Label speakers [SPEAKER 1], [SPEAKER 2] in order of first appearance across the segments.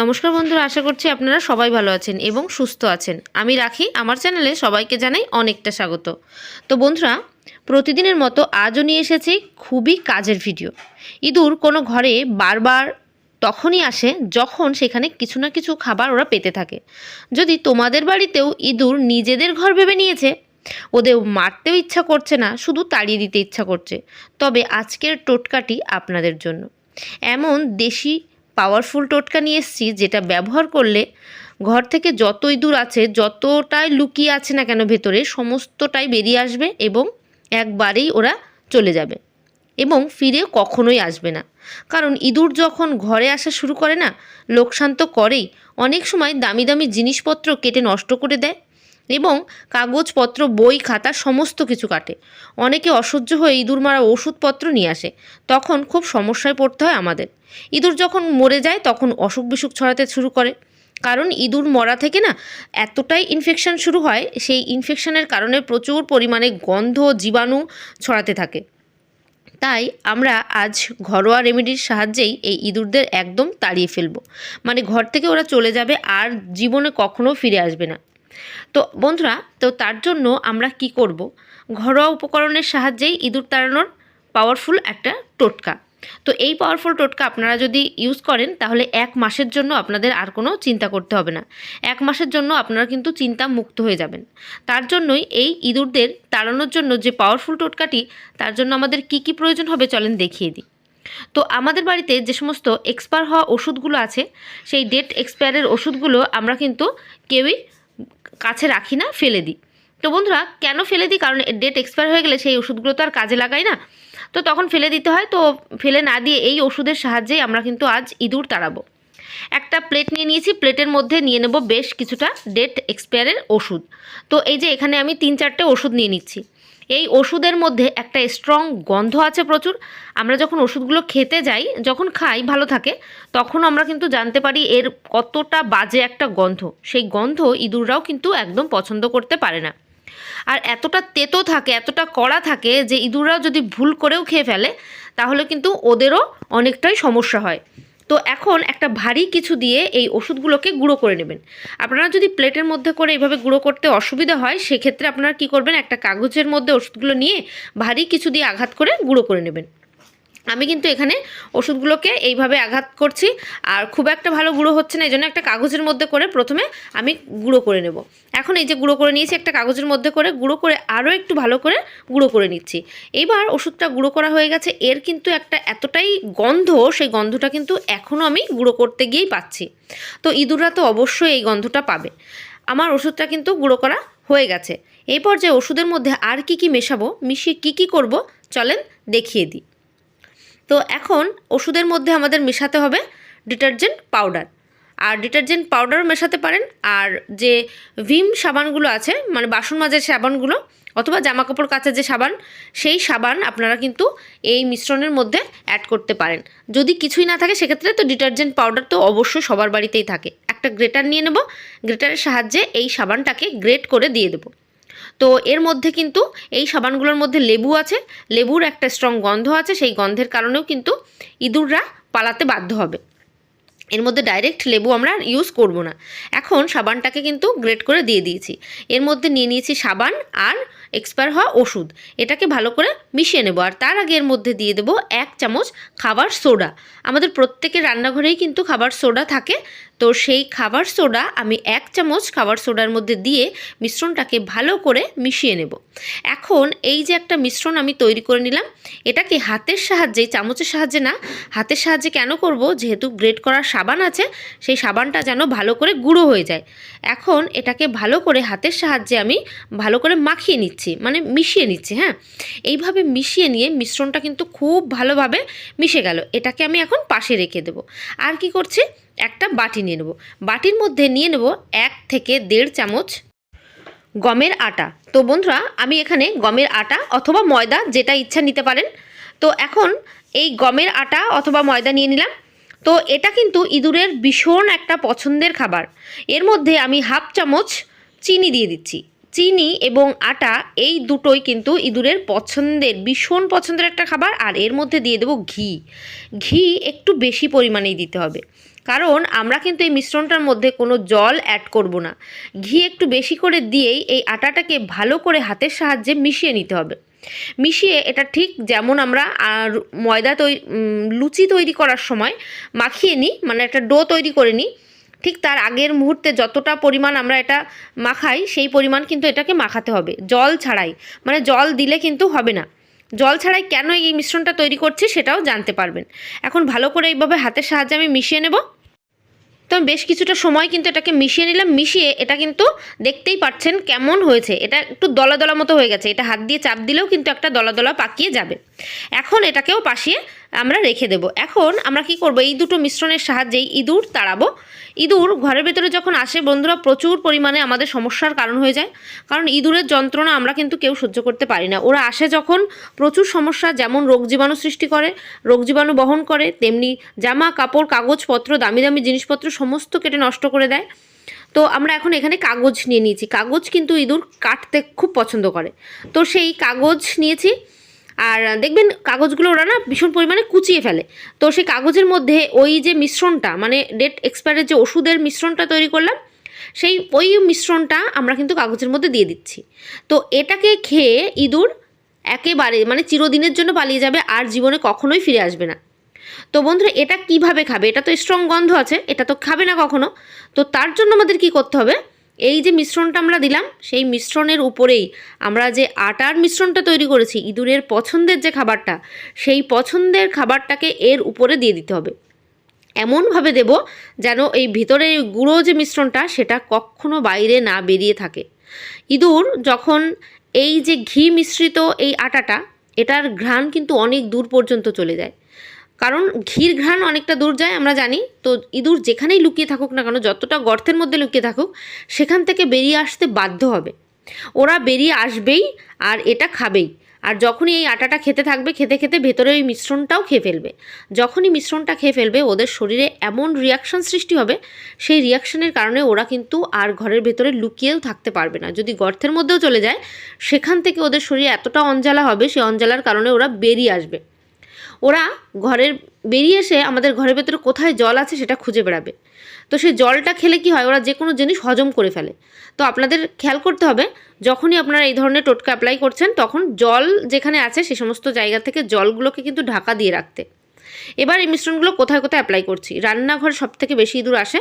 [SPEAKER 1] নমস্কার বন্ধুরা, আশা করছি আপনারা সবাই ভালো আছেন এবং সুস্থ আছেন। আমি রাখি, আমার চ্যানেলে সবাইকে জানাই অনেকটা স্বাগত। তো বন্ধুরা, প্রতিদিনের মতো আজও নিয়ে এসেছি খুবই কাজের ভিডিও। ইঁদুর কোনো ঘরে বারবার তখনই আসে যখন সেখানে কিছু না কিছু খাবার ওরা পেতে থাকে। যদি তোমাদের বাড়িতেও ইঁদুর নিজেদের ঘর ভেবে নিয়েছে, ওদের মারতেও ইচ্ছা করছে না, শুধু তাড়িয়ে দিতে ইচ্ছা করছে, তবে আজকের টোটকাটি আপনাদের জন্য। এমন দেশি পাওয়ারফুল টোটকা নিয়ে এসেছি, যেটা ব্যবহার করলে ঘর থেকে যতই দূর আছে, যতটাই লুকিয়ে আছে না কেন ভেতরে, সমস্তটাই বেরিয়ে আসবে এবং একবারেই ওরা চলে যাবে এবং ফিরে কখনোই আসবে না। কারণ ইঁদুর যখন ঘরে আসা শুরু করে না, লোকসান তো করেই। অনেক সময় দামি দামি জিনিসপত্র কেটে নষ্ট করে দেয় এবং কাগজপত্র, বই, খাতা সমস্ত কিছু কাটে। অনেকে অসহ্য হয়ে ইঁদুর মারা ওষুধপত্র নিয়ে আসে। তখন খুব সমস্যায় পড়তে হয় আমাদের। ইঁদুর যখন মরে যায়, তখন অসুখ বিসুখ ছড়াতে শুরু করে। কারণ ইঁদুর মরা থেকে না এতটাই ইনফেকশন শুরু হয়, সেই ইনফেকশনের কারণে প্রচুর পরিমাণে গন্ধ, জীবাণু ছড়াতে থাকে। তাই আমরা আজ ঘরোয়া রেমেডির সাহায্যেই এই ইঁদুরদের একদম তাড়িয়ে ফেলব। মানে ঘর থেকে ওরা চলে যাবে, আর জীবনে কখনো ফিরে আসবে না। তো বন্ধুরা, তো তার জন্য আমরা কি করব? ঘরোয়া উপকরণের সাহায্যেই ইঁদুর তাড়ানোর পাওয়ারফুল একটা টোটকা। তো এই পাওয়ারফুল টোটকা আপনারা যদি ইউজ করেন, তাহলে এক মাসের জন্য আপনাদের আর কোনো চিন্তা করতে হবে না। এক মাসের জন্য আপনারা কিন্তু চিন্তা মুক্ত হয়ে যাবেন। তার জন্যই এই ইঁদুরদের তাড়ানোর জন্য যে পাওয়ারফুল টোটকাটি, তার জন্য আমাদের কি কি প্রয়োজন হবে চলেন দেখিয়ে দিই। তো আমাদের বাড়িতে যে সমস্ত এক্সপায়ার হওয়া ওষুধগুলো আছে, সেই ডেট এক্সপায়ারের ওষুধগুলো আমরা কিন্তু কেউই কাছে রাখি না, ফেলে দিই। তো বন্ধুরা, কেন ফেলে দিই? কারণ ডেট এক্সপায়ার হয়ে গেলে সেই ওষুধগুলো তো আর কাজে লাগাই না। তো তখন ফেলে দিতে হয়, তো ফেলে না দিয়ে এই ওষুধের সাহায্যেই আমরা কিন্তু আজ ইঁদুর তাড়াবো। একটা প্লেট নিয়ে নিয়েছি প্লেটের মধ্যে নিয়ে নেব বেশ কিছুটা ডেট এক্সপায়ারের ওষুধ। তো এই যে এখানে আমি তিন চারটে ওষুধ নিয়ে নিচ্ছি। এই ওষুধের মধ্যে একটা স্ট্রং গন্ধ আছে প্রচুর। আমরা যখন ওষুধগুলো খেতে যাই, যখন খাই, ভালো থাকে, তখন আমরা কিন্তু জানতে পারি এর কতটা বাজে একটা গন্ধ। সেই গন্ধ ইঁদুররাও কিন্তু একদম পছন্দ করতে পারে না। আর এতটা তেতো থাকে, এতটা কড়া থাকে যে ইঁদুররাও যদি ভুল করেও খেয়ে ফেলে, তাহলে কিন্তু ওদেরও অনেকটাই সমস্যা হয়। তো এখন একটা ভারী কিছু দিয়ে এই ওষুধগুলোকে গুঁড়ো করে নেবেন। আপনারা যদি প্লেটের মধ্যে করে এইভাবে গুঁড়ো করতে অসুবিধা হয়, সেক্ষেত্রে আপনারা কি করবেন, একটা কাগজের মধ্যে ওষুধগুলো নিয়ে ভারী কিছু দিয়ে আঘাত করে গুঁড়ো করে নেবেন। আমি কিন্তু এখানে ওষুধগুলোকে এইভাবে আঘাত করছি, আর খুব একটা ভালো গুঁড়ো হচ্ছে না এই জন্য একটা কাগজের মধ্যে করে প্রথমে আমি গুঁড়ো করে নেব। এখন এই যে গুঁড়ো করে নিয়েছি, একটা কাগজের মধ্যে করে গুঁড়ো করে আরও একটু ভালো করে গুঁড়ো করে নিচ্ছি। এইবার ওষুধটা গুঁড়ো করা হয়ে গেছে, এর কিন্তু একটা এতটাই গন্ধ, সেই গন্ধটা কিন্তু এখনও আমি গুঁড়ো করতে গিয়েই পাচ্ছি। তো ইঁদুররা তো অবশ্যই এই গন্ধটা পাবে। আমার ওষুধটা কিন্তু গুঁড়ো করা হয়ে গেছে। এই পর্যায়ে ওষুধের মধ্যে আর কি কি মেশাবো, মিশিয়ে কি কি করব, চলেন দেখিয়ে দিই। তো এখন ওষুধের মধ্যে আমাদের মেশাতে হবে ডিটারজেন্ট পাউডার। আর ডিটারজেন্ট পাউডারও মেশাতে পারেন। আর যে ভিম সাবানগুলো আছে মানে বাসন মাজার সাবানগুলো, অথবা জামা কাপড় কাচার যে সাবান, সেই সাবান আপনারা কিন্তু এই মিশ্রণের মধ্যে অ্যাড করতে পারেন। যদি কিছুই না থাকে, সেক্ষেত্রে তো ডিটারজেন্ট পাউডার তো অবশ্যই সবার বাড়িতেই থাকে। একটা গ্রেটার নিয়ে নেব, গ্রেটারের সাহায্যে এই সাবানটাকে গ্রেট করে দিয়ে দেবো। তো এর মধ্যে কিন্তু এই সাবানগুলোর মধ্যে লেবু আছে। লেবুর একটা স্ট্রং গন্ধ আছে, সেই গন্ধের কারণেও কিন্তু ইঁদুররা পালাতে বাধ্য হবে। এর মধ্যে ডাইরেক্ট লেবু আমরা ইউজ করব না। এখন সাবানটাকে কিন্তু গ্রেট করে দিয়ে দিয়েছি। এর মধ্যে নিয়ে নিয়েছি সাবান আর এক্সপায়ার হওয়া ওষুধ। এটাকে ভালো করে মিশিয়ে নেব। আর তার আগে এর মধ্যে দিয়ে দেবো এক চামচ খাবার সোডা। আমাদের প্রত্যেকের রান্নাঘরেই কিন্তু খাবার সোডা থাকে। তো সেই খাবার সোডা আমি এক চামচ খাবার সোডার মধ্যে দিয়ে মিশ্রণটাকে ভালো করে মিশিয়ে নেব। এখন এই যে একটা মিশ্রণ আমি তৈরি করে নিলাম, এটাকে হাতের সাহায্যে চামচের সাহায্যে না, হাতের সাহায্যে কেন করব? যেহেতু গ্রেট করার সাবান আছে, সেই সাবানটা যেন ভালো করে গুঁড়ো হয়ে যায়। এখন এটাকে ভালো করে হাতের সাহায্যে আমি ভালো করে মাখিয়ে নিচ্ছি মানে মিশিয়ে নিচ্ছি হ্যাঁ? এইভাবে মিশিয়ে নিয়ে মিশ্রণটা কিন্তু খুব ভালোভাবে মিশে গেল। এটাকে আমি এখন পাশে রেখে দেবো। আর কি করছি? একটা বাটি নিয়ে নেব। বাটির মধ্যে নিয়ে নেব এক থেকে দেড় চামচ গমের আটা। তো বন্ধুরা, আমি এখানে গমের আটা অথবা ময়দা যেটা ইচ্ছা নিতে পারেন। তো এখন এই গমের আটা অথবা ময়দা নিয়ে নিলাম। তো এটা কিন্তু ইঁদুরের ভীষণ একটা পছন্দের খাবার। এর মধ্যে আমি হাফ চামচ চিনি দিয়ে দিচ্ছি। চিনি এবং আটা এই দুটোই কিন্তু ইঁদুরের পছন্দের, ভীষণ পছন্দের একটা খাবার। আর এর মধ্যে দিয়ে দেবো ঘি। ঘি একটু বেশি পরিমাণেই দিতে হবে। কারণ আমরা কিন্তু এই মিশ্রণটার মধ্যে কোনো জল অ্যাড করব না। ঘি একটু বেশি করে দিয়েই এই আটাটাকে ভালো করে হাতের সাহায্যে মিশিয়ে নিতে হবে। মিশিয়ে এটা ঠিক যেমন আমরা, আর ময়দা তৈরি লুচি তৈরি করার সময় মাখিয়ে নিই মানে একটা ডো তৈরি করে নিই, ঠিক তার আগের মুহূর্তে যতটা পরিমাণ আমরা এটা মাখাই, সেই পরিমাণ কিন্তু এটাকে মাখাতে হবে, জল ছাড়াই মানে জল দিলে কিন্তু হবে না। জল ছাড়াই কেন এই মিশ্রণটা তৈরি করছি সেটাও জানতে পারবেন। এখন ভালো করে এইভাবে হাতের সাহায্যে আমি মিশিয়ে নেব। তো আমি বেশ কিছুটা সময় কিন্তু এটাকে মিশিয়ে নিলাম। মিশিয়ে এটা কিন্তু দেখতেই পাচ্ছেন কেমন হয়েছে। এটা একটু দলা দলা মতো হয়ে গেছে। এটা হাত দিয়ে চাপ দিলেও কিন্তু একটা দলা দলা পাকিয়ে যাবে। এখন এটাকেও পাশিয়ে আমরা রেখে দেব। এখন আমরা কি করব? এই দুটো মিশ্রণের সাহায্যেই ইঁদুর তাড়াবো। ইঁদুর ঘরের ভেতরে যখন আসে, বন্ধুরা, প্রচুর পরিমাণে আমাদের সমস্যার কারণ হয়ে যায়। কারণ ইঁদুরের যন্ত্রণা আমরা কিন্তু কেউ সহ্য করতে পারি না। ওরা আসে যখন প্রচুর সমস্যা, যেমন রোগ জীবাণু সৃষ্টি করে, রোগ জীবাণু বহন করে, তেমনি জামা, কাপড়, কাগজপত্র, দামি দামি জিনিসপত্র সমস্ত কেটে নষ্ট করে দেয়। তো আমরা এখন এখানে কাগজ নিয়ে নিয়েছি। কাগজ কিন্তু ইঁদুর কাটতে খুব পছন্দ করে। তো সেই কাগজ নিয়েছি। আর দেখবেন কাগজগুলো ওরা না ভীষণ পরিমাণে কুচিয়ে ফেলে। তো সেই কাগজের মধ্যে ওই যে মিশ্রণটা মানে ডেট এক্সপায়ারের যে ওষুধের মিশ্রণটা তৈরি করলাম, সেই ওই মিশ্রণটা আমরা কিন্তু কাগজের মধ্যে দিয়ে দিচ্ছি। তো এটাকে খেয়ে ইঁদুর একেবারে মানে চিরদিনের জন্য পালিয়ে যাবে আর জীবনে কখনোই ফিরে আসবে না। তো বন্ধুরা, এটা কীভাবে খাবে? এটা তো স্ট্রং গন্ধ আছে, এটা তো খাবে না কখনো। তো তার জন্য আমাদের কি করতে হবে? এই যে মিশ্রণটা আমরা দিলাম, সেই মিশ্রণের উপরেই আমরা যে আটার মিশ্রণটা তৈরি করেছি, ইঁদুরের পছন্দের যে খাবারটা, সেই পছন্দের খাবারটাকে এর উপরে দিয়ে দিতে হবে। এমনভাবে দেব যেন এই ভিতরে গুঁড়ো যে মিশ্রণটা, সেটা কখনো বাইরে না বেরিয়ে থাকে। ইঁদুর যখন এই যে ঘি মিশ্রিত এই আটাটা, এটার ঘ্রাণ কিন্তু অনেক দূর পর্যন্ত চলে যায়। কারণ ঘির ঘ্রাণ অনেকটা দূর যায়, আমরা জানি। তো ইঁদুর যেখানেই লুকিয়ে থাকুক না কেন, যতটা গর্তের মধ্যে লুকিয়ে থাকুক, সেখান থেকে বেরিয়ে আসতে বাধ্য হবে। ওরা বেরিয়ে আসবেই আর এটা খাবেই। আর যখনই এই আটাটা খেতে থাকবে, খেতে খেতে ভেতরে ওই মিশ্রণটাও খেয়ে ফেলবে। যখনই মিশ্রণটা খেয়ে ফেলবে, ওদের শরীরে এমন রিয়াকশন সৃষ্টি হবে, সেই রিয়াকশানের কারণে ওরা কিন্তু আর ঘরের ভেতরে লুকিয়েও থাকতে পারবে না। যদি গর্তের মধ্যেও চলে যায়, সেখান থেকে ওদের শরীরে এতটা অঞ্জালা হবে, সেই অঞ্জালার কারণে ওরা বেরিয়ে আসবে। ওরা ঘরের, বেরিয়ে এসে আমাদের ঘরের ভেতরে কোথায় জল আছে সেটা খুঁজে বেড়াবে। তো সেই জলটা খেলে কি হয়? ওরা যে কোনো জিনিস হজম করে ফেলে। তো আপনাদের খেয়াল করতে হবে, যখনই আপনারা এই ধরনের টোটকা অ্যাপ্লাই করছেন, তখন জল যেখানে আছে সে সমস্ত জায়গা থেকে জলগুলোকে কিন্তু ঢাকা দিয়ে রাখতে। এবার এই মিশ্রণগুলো কোথায় কোথায় অ্যাপ্লাই করছি? রান্নাঘর সব থেকে বেশি ইঁদুর আসে?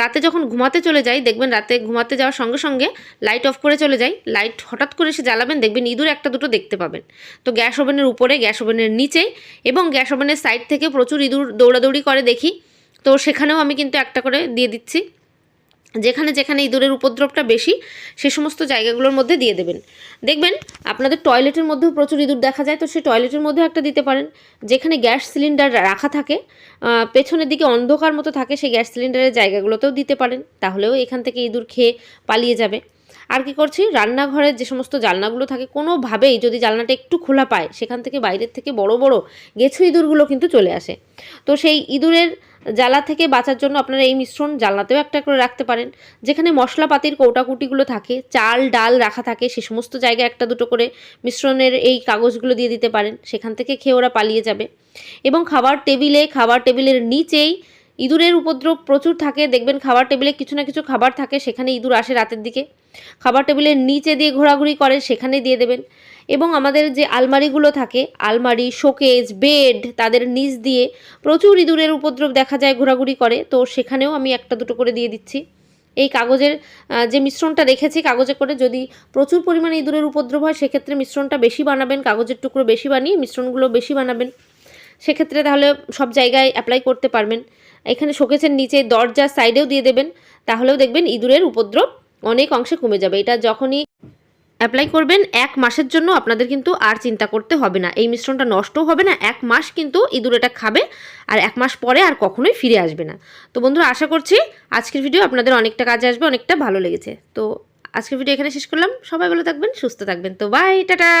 [SPEAKER 1] রাতে যখন ঘুমাতে চলে যাই, দেখবেন রাতে ঘুমাতে যাওয়ার সঙ্গে সঙ্গে লাইট অফ করে চলে যাই। লাইট হঠাৎ করে এসে জ্বালাবেন, দেখবেন ইঁদুর একটা দুটো দেখতে পাবেন। তো গ্যাস ওভেনের উপরে, গ্যাস ওভেনের নিচে এবং গ্যাস ওভেনের সাইড থেকে প্রচুর ইঁদুর দৌড়াদৌড়ি করে দেখি। তো সেখানেও আমি কিন্তু একটা করে দিয়ে দিচ্ছি। যেখানে যেখানে ইঁদুরের উপদ্রবটা বেশি, সে সমস্ত জায়গাগুলোর মধ্যে দিয়ে দেবেন। দেখবেন, আপনাদের টয়লেটের মধ্যেও প্রচুর ইঁদুর দেখা যায়, তো সে টয়লেটের মধ্যেও একটা দিতে পারেন। যেখানে গ্যাস সিলিন্ডার রাখা থাকে পেছনের দিকে অন্ধকার মতো থাকে, সেই গ্যাস সিলিন্ডারের জায়গাগুলোতেও দিতে পারেন। তাহলেও এখান থেকে ইঁদুর খেয়ে পালিয়ে যাবে। আর কি করছি রান্নাঘরের যে সমস্ত জানলাগুলো থাকে, কোনোভাবেই যদি জানলাটা একটু খোলা পায়, সেখান থেকে বাইরের থেকে বড় বড় গেছু ইঁদুরগুলো কিন্তু চলে আসে। তো সেই ইঁদুরের জ্বালা থেকে বাঁচার জন্য আপনারা এই মিশ্রণ জানলাতেও একটা করে রাখতে পারেন। যেখানে মশলাপাতির কৌটাকুটিগুলো থাকে, চাল, ডাল রাখা থাকে, সে সমস্ত জায়গায় একটা দুটো করে মিশ্রণের এই কাগজগুলো দিয়ে দিতে পারেন। সেখান থেকে খেয়ে ওরা পালিয়ে যাবে। এবং খাবার টেবিলে, খাবার টেবিলের নিচেই ইঁদুরের উপদ্রব প্রচুর থাকে। দেখবেন খাবার টেবিলে কিছু না কিছু খাবার থাকে, সেখানে ইঁদুর আসে রাতের দিকে। খাবার টেবিলের নিচে দিয়ে ঘোরাঘুরি করে সেখানে দিয়ে দেবেন। এবং আমাদের যে আলমারিগুলো থাকে, আলমারি শোকেজ বেড, তাদের নিচ দিয়ে প্রচুর ইঁদুরের উপদ্রব দেখা যায়, ঘোরাঘুরি করে। তো সেখানেও আমি একটা দুটো করে দিয়ে দিচ্ছি। এই কাগজের যে মিশ্রণটা রেখেছি কাগজে করে যদি প্রচুর পরিমাণে ইঁদুরের উপদ্রব হয়, সেক্ষেত্রে মিশ্রণটা বেশি বানাবেন, কাগজের টুকরো বেশি বানিয়ে মিশ্রণগুলো বেশি বানাবেন। সেক্ষেত্রে তাহলে সব জায়গায় অ্যাপ্লাই করতে পারবেন। এখানে শোকেসের নিচে দরজার সাইডেও দিয়ে দেবেন। তাহলেও দেখবেন ইঁদুরের উপদ্রব অনেক অংশে কমে যাবে। এটা যখনই অ্যাপ্লাই করবেন এক মাসের জন্য, আপনাদের কিন্তু আর চিন্তা করতে হবে না। এই মিশ্রণটা নষ্টও হবে না, এক মাস কিন্তু ইঁদুর এটা খাবে, আর এক মাস পরে আর কখনোই ফিরে আসবে না। তো বন্ধুরা, আশা করছি আজকের ভিডিও আপনাদের অনেকটা কাজে আসবে, অনেকটা ভালো লেগেছে। তো আজকের ভিডিও এখানে শেষ করলাম। সবাই ভালো থাকবেন, সুস্থ থাকবেন। তো বাই টাটা!